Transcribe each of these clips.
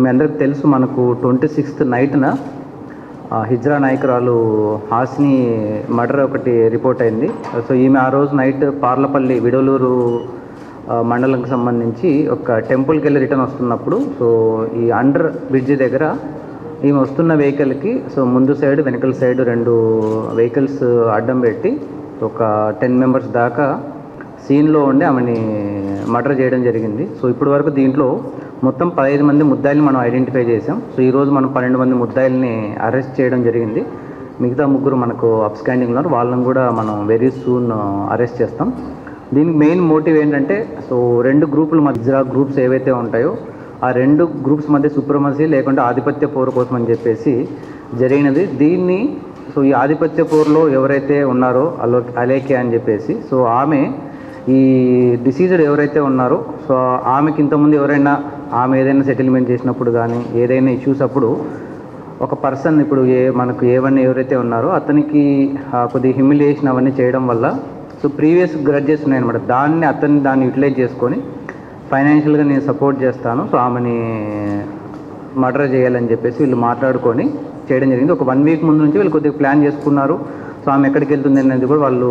మీ అందరికి తెలుసు మనకు ట్వంటీ సిక్స్త్ నైట్న హిజ్రా నాయకురాలు హాస్ని మర్డర్ ఒకటి రిపోర్ట్ అయింది. సో ఈమె ఆ రోజు నైట్ పార్లపల్లి విడోలూరు మండలంకి సంబంధించి ఒక టెంపుల్కి వెళ్ళి రిటర్న్ వస్తున్నప్పుడు సో ఈ అండర్ బ్రిడ్జ్ దగ్గర ఈమె వస్తున్న వెహికల్కి సో ముందు సైడ్ వెనకల సైడ్ రెండు వెహికల్స్ అడ్డం పెట్టి ఒక టెన్ మెంబర్స్ దాకా సీన్లో ఉండి ఆమెని మర్డర్ చేయడం జరిగింది. సో ఇప్పటి వరకు దీంట్లో మొత్తం పదహైదు మంది ముద్దాయిల్ని మనం ఐడెంటిఫై చేసాం సో ఈరోజు మనం పన్నెండు మంది ముద్దాయిల్ని అరెస్ట్ చేయడం జరిగింది. మిగతా ముగ్గురు మనకు అప్స్కాండింగ్ ఉన్నారు. వాళ్ళని కూడా మనం వెరీ సూన్ అరెస్ట్ చేస్తాం. దీనికి మెయిన్ మోటివ్ ఏంటంటే సో రెండు గ్రూపుల మధ్య గ్రూప్స్ ఏవైతే ఉంటాయో ఆ రెండు గ్రూప్స్ మధ్య సుప్రమసీ లేకుంటే ఆధిపత్య పోరు కోసం అని చెప్పేసి జరిగినది. దీన్ని సో ఈ ఆధిపత్య పోరులో ఎవరైతే ఉన్నారో అలో అలేకే అని చెప్పేసి సో ఆమె ఈ డిసీజ్డ్ ఎవరైతే ఉన్నారో సో ఆమెకి ఇంతకుముందు ఎవరైనా ఆమె ఏదైనా సెటిల్మెంట్ చేసినప్పుడు కానీ ఏదైనా ఇష్యూస్ అప్పుడు ఒక పర్సన్ ఇప్పుడు ఏ మనకు ఏవన్నీ ఎవరైతే ఉన్నారో అతనికి కొద్దిగా హ్యూమిలియేషన్ అవన్నీ చేయడం వల్ల సో ప్రీవియస్ గ్రడ్జెస్ ఉన్నాయన్నమాట. దాన్ని అతన్ని దాన్ని యూటిలైజ్ చేసుకొని ఫైనాన్షియల్గా నేను సపోర్ట్ చేస్తాను. సో ఆమెని మర్డర్ చేయాలని చెప్పేసి వీళ్ళు మాట్లాడుకొని చేయడం జరిగింది. ఒక వన్ వీక్ ముందు నుంచి వీళ్ళు కొద్దిగా ప్లాన్ చేసుకున్నారు. సో ఆమె ఎక్కడికి వెళ్తుంది అనేది కూడా వాళ్ళు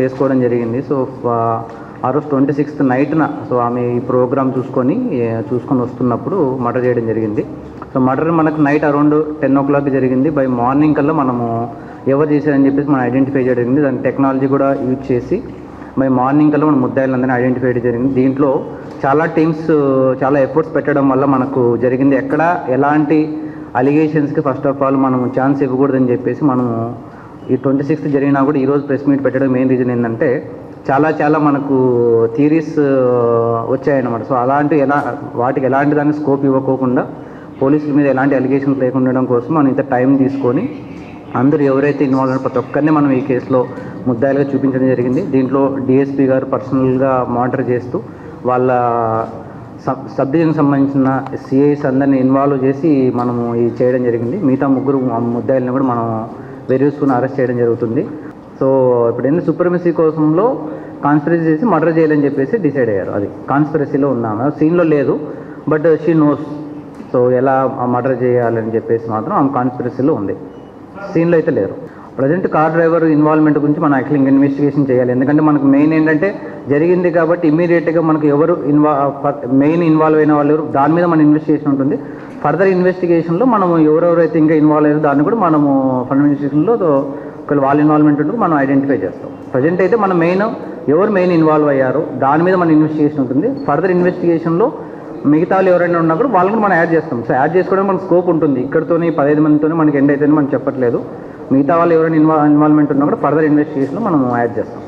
చేసుకోవడం జరిగింది. సో ఆ- రోజు ట్వంటీ సిక్స్త్ నైట్న సో ఆమె ఈ ప్రోగ్రామ్ చూసుకొని చూసుకొని వస్తున్నప్పుడు మర్డర్ చేయడం జరిగింది. సో మర్డర్ మనకు night around ten o'clock జరిగింది. బై మార్నింగ్ కల్లా మనము ఎవరు చేశారని చెప్పేసి మనం ఐడెంటిఫై చేయడం జరిగింది. దాని టెక్నాలజీ కూడా యూజ్ చేసి మరి మార్నింగ్ కల్లా మనం ముద్దాయిలందరినీ ఐడెంటిఫై చేయడం జరిగింది. దీంట్లో చాలా టీమ్స్ చాలా ఎఫర్ట్స్ పెట్టడం వల్ల మనకు జరిగింది. ఎక్కడ ఎలాంటి అలిగేషన్స్కి ఫస్ట్ ఆఫ్ ఆల్ మనం ఛాన్స్ ఇవ్వకూడదని చెప్పేసి మనము ఈ ట్వంటీ సిక్స్త్ జరిగినా కూడా ఈరోజు ప్రెస్ మీట్ పెట్టడం మెయిన్ రీజన్ ఏంటంటే చాలా చాలా మనకు థీరీస్ వచ్చాయన్నమాట. సో అలాంటి ఎలా వాటికి ఎలాంటి దానికి స్కోప్ ఇవ్వకోకుండా పోలీసుల మీద ఎలాంటి అలిగేషన్స్ లేకుండా ఉండడం కోసం మనం ఇంత టైం తీసుకొని అందరూ ఎవరైతే ఇన్వాల్వ్ అయిన ప్రతి ఒక్కరిని మనం ఈ కేసులో ముద్దాయిలుగా చూపించడం జరిగింది. దీంట్లో డిఎస్పీ గారు పర్సనల్గా మానిటర్ చేస్తూ వాళ్ళ సబ్ సబ్ డివిజన్కి సంబంధించిన సిఐస్ అందరిని ఇన్వాల్వ్ చేసి మనము ఇది చేయడం జరిగింది. మిగతా ముగ్గురు ముద్దాయిల్ని కూడా మనం వెరియూస్కుని అరెస్ట్ చేయడం జరుగుతుంది. సో ఇప్పుడు ఏంటి సుప్రమసీ కోసంలో కాన్స్పిరసీ చేసి మర్డర్ చేయాలని చెప్పేసి డిసైడ్ అయ్యారు. అది కాన్స్పిరసీలో ఉన్నాము. సీన్లో లేదు బట్ షీ నోస్ సో ఎలా మర్డర్ చేయాలని చెప్పేసి మాత్రం ఆమె కాన్స్పిరసీలో ఉంది. సీన్లో అయితే లేరు. ప్రజెంట్ కార్ డ్రైవర్ ఇన్వాల్వ్మెంట్ గురించి మనం యాక్చువల్ ఇంకా ఇన్వెస్టిగేషన్ చేయాలి. ఎందుకంటే మనకు మెయిన్ ఏంటంటే జరిగింది కాబట్టి ఇమీడియట్గా మనకు ఎవరు ఇన్వా మెయిన్ ఇన్వాల్వ్ అయిన వాళ్ళు ఎవరు దాని మీద మన ఇన్వెస్టిగేషన్ ఉంటుంది. ఫర్దర్ ఇన్వెస్టిగేషన్లో మనం ఎవరెవరైతే ఇంకా ఇన్వాల్వ్ అయ్యారో దాన్ని కూడా మనము ఫండ్ ఇన్వెస్టిగేషన్లో ఒకవేళ వాళ్ళ ఇన్వాల్వ్మెంట్ ఉంటుంది మనం ఐడెంటిఫై చేస్తాం. ప్రజెంట్ అయితే మన మెయిన్ ఎవరు మెయిన్ ఇన్వాల్వ్ అయ్యారు దాని మీద మన ఇన్వెస్టిగేషన్ ఉంటుంది. ఫర్దర్ ఇన్వెస్టిగేషన్లో మిగతా వాళ్ళు ఎవరైనా ఉన్నా కూడా వాళ్ళని కూడా మనం యాడ్ చేస్తాం. సో యాడ్ చేసుకోవడానికి మనకు స్కోప్ ఉంటుంది. ఇక్కడతోనే పదహైదు మందితోనే మనకి ఎండ్ అయితేనే మనం చెప్పట్లేదు. మిగతా వాళ్ళు ఎవరైనా ఇన్వా ఇన్వాల్వ్మెంట్ ఉన్నా కూడా ఫర్దర్ ఇన్వెస్టిగేషన్లో మనం యాడ్ చేస్తాం.